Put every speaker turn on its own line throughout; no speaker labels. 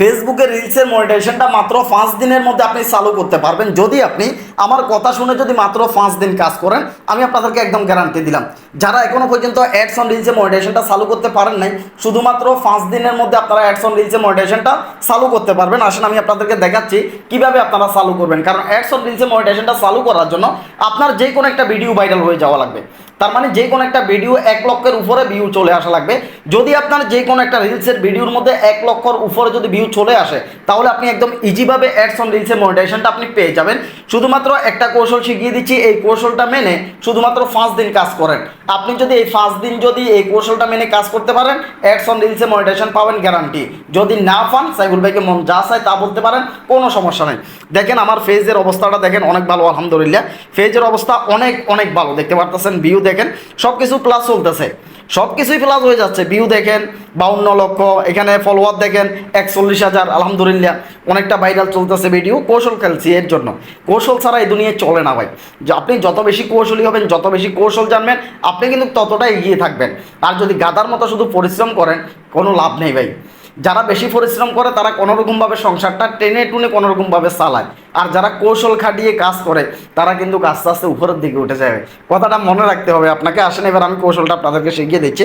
ফেসবুকে রিলসের মনিটাইজেশনটা মাত্র পাঁচ দিনের মধ্যে আপনি চালু করতে পারবেন। যদি আপনি আমার কথা শুনে যদি মাত্র পাঁচ দিন কাজ করেন, আমি আপনাদেরকে একদম গ্যারান্টি দিলাম। যারা এখনও পর্যন্ত অ্যাডস অন রিলসের মনিটাইজেশনটা চালু করতে পারেন নাই, শুধুমাত্র পাঁচ দিনের মধ্যে আপনারা অ্যাডস অন রিলসের মনিটাইজেশনটা চালু করতে পারবেন। আসেন, আমি আপনাদেরকে দেখাচ্ছি কীভাবে আপনারা চালু করবেন। কারণ অ্যাডস অন রিলসের মনিটাইজেশনটা চালু করার জন্য আপনার যে কোনো একটা ভিডিও ভাইরাল হয়ে যাওয়া লাগবে। তার মানে যে কোনো একটা ভিডিও এক লক্ষের উপরে ভিউ চলে আসা লাগবে। যদি আপনার যে কোনো একটা রিলসের ভিডিওর মধ্যে এক লক্ষর উপরে যদি ভিউ চলে আসে, তাহলে আপনি একদম ইজিভাবে অ্যাডস অন রিলসের মনিটাইজেশনটা আপনি পেয়ে যাবেন। শুধুমাত্র একটা কৌশল শিখিয়ে দিচ্ছি, এই কৌশলটা মেনে শুধুমাত্র পাঁচ দিন কাজ করেন। আপনি যদি এই পাঁচ দিন যদি এই কৌশলটা মেনে কাজ করতে পারেন অ্যাডস অন রিলসে মনিটাইজেশন পাবেন গ্যারান্টি যদি না পান সাইবুল ভাইকে মন যা চায় তা বলতে পারেন, কোনো সমস্যা নেই। দেখেন আমার ফেজের অবস্থাটা দেখেন অনেক ভালো, আলহামদুলিল্লাহ। ফেজের অবস্থা অনেক অনেক ভালো, দেখতে পারতেছেন ভিউ দেখেন সব কিছু প্লাস চলতেছে। সব কিছুই প্লাস হয়ে যাচ্ছে। ভিউ দেখেন, বাউন্ন লক্ষ, এখানে ফলোয়ার দেখেন, একচল্লিশ হাজার, আলহামদুলিল্লাহ। অনেকটা ভাইরাল চলতেছে ভিডিও কৌশল খেলছি এর জন্য। কৌশল ছাড়া এই দুনিয়ায় চলে না ভাই। যে আপনি যত বেশি কৌশলী হবেন, যত বেশি কৌশল জানবেন, আপনি কিন্তু ততটা এগিয়ে থাকবেন। আর যদি গাদার মতো শুধু পরিশ্রম করেন, কোনো লাভ নেই ভাই। যারা বেশি পরিশ্রম করে, তারা কোনোরকমভাবে সংসারটা টেনে টুনে কোনোরকমভাবে চালায়। আর যারা কৌশল খাটিয়ে কাজ করে, তারা কিন্তু আস্তে আস্তে উপরের দিকে উঠে যাবে। কথাটা মনে রাখতে হবে। আপনাকে আসেন, এবার আমি কৌশলটা আপনাদেরকে শিখিয়ে দিচ্ছি।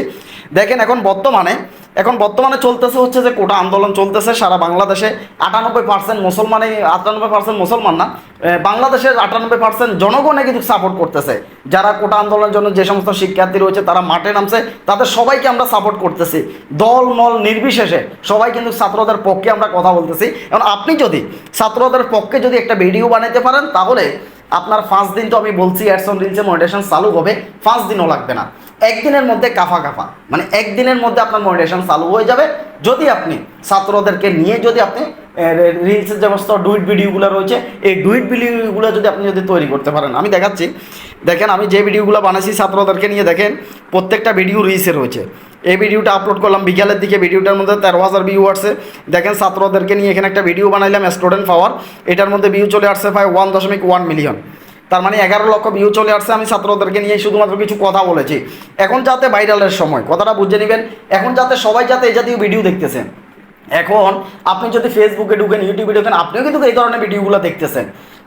দেখেন এখন বর্তমানে এখন বর্তমানে চলতেছে হচ্ছে যে কোটা আন্দোলন চলতেছে সারা বাংলাদেশে। আটানব্বই পার্সেন্ট মুসলমানই আটানব্বই পার্সেন্ট মুসলমান না বাংলাদেশের আটানব্বই পার্সেন্ট জনগণে কিন্তু সাপোর্ট করতেছে। যারা কোটা আন্দোলনের জন্য যে সমস্ত শিক্ষার্থী রয়েছে তারা মাঠে নামছে, তাদের সবাইকে আমরা সাপোর্ট করতেছি। দল, মল নির্বিশেষে সবাই কিন্তু ছাত্রদের পক্ষে আমরা কথা বলতেছি। এখন আপনি যদি ছাত্রদের পক্ষে যদি একটা ভিডিও বানাতে পারেন, তাহলে আপনার পাঁচ দিন তো আমি বলছি অ্যাডসন রিলসে মনিটেশন চালু হবে, পাঁচ দিনও লাগবে না। একদিনের মধ্যে কাফা কাফা। মানে একদিনের মধ্যে আপনার মনিটেশন চালু হয়ে যাবে। যদি আপনি ছাত্রদেরকে নিয়ে যদি আপনি রিলসের যে সমস্ত ডুইট ভিডিওগুলো রয়েছে, এই ডুইট ভিডিওগুলো যদি আপনি যদি তৈরি করতে পারেন, আমি দেখাচ্ছি। দেখেন, আমি যে ভিডিওগুলো বানাইছি ছাত্রদেরকে নিয়ে, দেখেন, প্রত্যেকটা ভিডিও রিলসে রয়েছে। এই ভিডিওটা আপলোড করলাম বিকালের দিকে ভিডিওটার মধ্যে তেরো হাজার ভিউ আসছে। দেখেন, ছাত্রদেরকে নিয়ে এখানে একটা ভিডিও বানাইলাম স্টুডেন্ট পাওয়ার এটার মধ্যে ভিউ চলে আসছে প্রায় ওয়ান দশমিক ওয়ান মিলিয়ন তার মানে এগারো লক্ষ ভিউ চলে আসছে, আমি ছাত্রদেরকে নিয়ে শুধুমাত্র কিছু কথা বলেছি। এখন যাতে ভাইরালের সময়, কথাটা বুঝে নেবেন, এখন যাতে সবাই যাতে এই জাতীয় ভিডিও দেখতেছেন। এখন আপনি যদি ফেসবুকে ঢুকেন ইউটিউবে ঢুকেন, আপনিও কিন্তু এই ধরনের ভিডিওগুলো দেখতেছেন।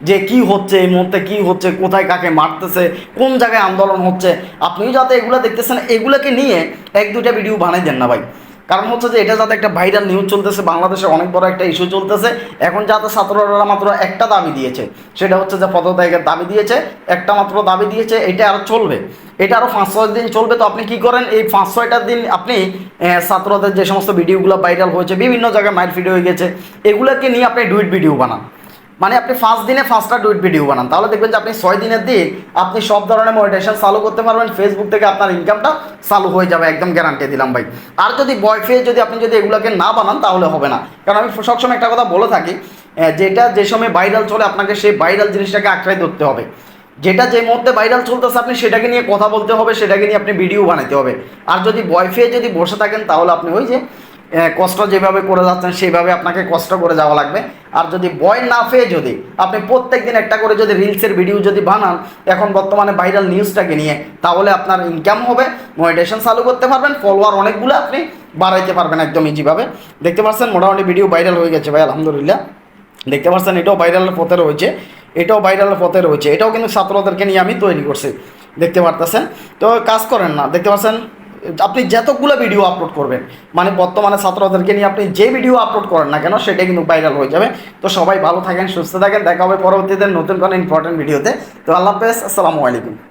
যে কি হচ্ছে, এই মুহূর্তে কী হচ্ছে, কোথায় কাকে মারতেছে, কোন জায়গায় আন্দোলন হচ্ছে, আপনিও যাতে এগুলো দেখতেছেন, এগুলোকে নিয়ে এক দুটা ভিডিও বানাই দেন না ভাই। কারণ হচ্ছে যে এটা যাতে একটা ভাইরাল নিউজ চলতেছে, বাংলাদেশে অনেক বড় একটা ইস্যু চলতেছে। এখন যাতে ছাত্ররা মাত্র একটা দাবি দিয়েছে, সেটা হচ্ছে যে পদত্যাগের দাবি দিয়েছে, একটা মাত্র দাবি দিয়েছে, এটা আরও চলবে। এটা আরও পাঁচ ছয় দিন চলবে, তো আপনি কি করেন? এই পাঁচ ছয়টা দিন আপনি ছাত্রদের যে সমস্ত ভিডিওগুলো ভাইরাল হয়েছে, বিভিন্ন জায়গায় মাইল ভিডিও হয়ে গেছে, এগুলোকে নিয়ে আপনি ডুইট ভিডিও বানান। মানে আপনি ফার্স্ট দিনে ফার্স্টটা ডুইট ভিডিও বানান। তাহলে দেখবেন যে আপনি ছয় দিনের দিন আপনি সব ধরনের মনিটেশন চালু করতে পারবেন ফেসবুক থেকে আপনার ইনকামটা চালু হয়ে যাবে, একদম গ্যারান্টি দিলাম ভাই। আর যদি বয়ফে যদি আপনি যদি এগুলোকে না বানান, তাহলে হবে না। কারণ আমি সবসময় একটা কথা বলে থাকি যেটা যে সময় ভাইরাল চলে আপনাকে সেই ভাইরাল জিনিসটাকে আঁকড়াই ধরতে হবে। যেটা যে মুহূর্তে ভাইরাল চলতেছে, আপনি সেটাকে নিয়ে কথা বলতে হবে, সেটাকে নিয়ে আপনি ভিডিও বানাতে হবে। আর যদি বয়ফে যদি বসে থাকেন, তাহলে আপনি ওই যে কষ্ট যেভাবে করে যাচ্ছেন, সেইভাবে আপনাকে কষ্ট করে যাওয়া লাগবে। আর যদি বয় না পেয়ে যদি আপনি প্রত্যেক দিন একটা করে যদি রিলসের ভিডিও যদি বানান, এখন বর্তমানে ভাইরাল নিউজটাকে নিয়ে, তাহলে আপনার ইনকাম হবে মনিটেশন চালু করতে পারবেন ফলোয়ার অনেকগুলো আপনি বাড়াইতে পারবেন একদম ইজিভাবে দেখতে পাচ্ছেন মোটামুটি ভিডিও ভাইরাল হয়ে গেছে ভাই, আলহামদুলিল্লাহ। দেখতে পাচ্ছেন এটাও ভাইরালের পথে রয়েছে, এটাও ভাইরালের পথে রয়েছে, এটাও কিন্তু ছাত্রদেরকে নিয়ে আমি তৈরি করছি। দেখতে পারতেছেন? তো কাজ করেন না, দেখতে পাচ্ছেন আপনি যতগুলো ভিডিও আপলোড করবেন মানে বর্তমানে ছাত্রদেরকে নিয়ে আপনি যে ভিডিও আপলোড করেন না কেন, সেটা কিন্তু ভাইরাল হয়ে যাবে। তো সবাই ভালো থাকেন, সুস্থ থাকেন, দেখা হবে পরবর্তীতে নতুন কোনো ইম্পর্টেন্ট ভিডিওতে তো আল্লাহ হাফেজ, আসসালামু আলাইকুম।